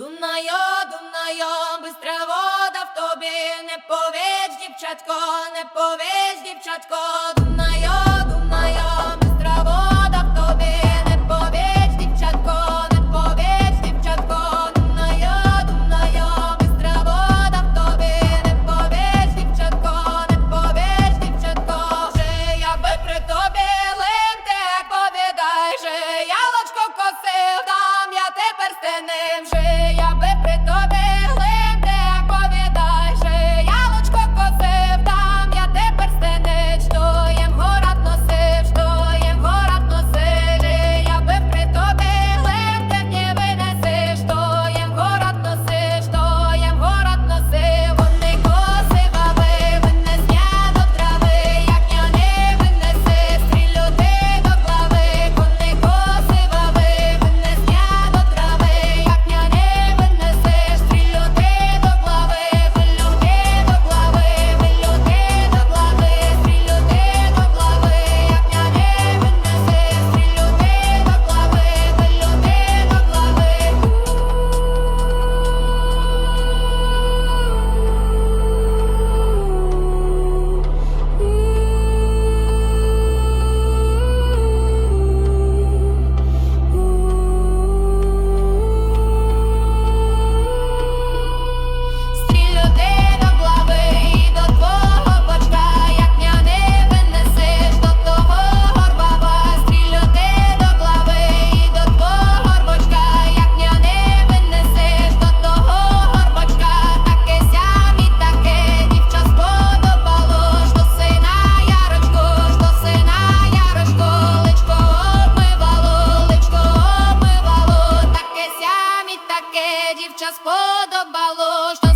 Дунайо, Дунайо, бистра вода в тобі, не поведь, дівчатко, не поведь, дівчатко, Дунайо, Дунайо, бистра вода в тобі, не поведь, дівчатко, не поведь, дівчатко, Дунайо, Дунайо, бистра вода в тобі, не поведь, дівчатко, не поведь, дівчатко, Же якби при тобі линте повідай, же ялочко косив, дам я тепер стеним. таке дівча сподобало.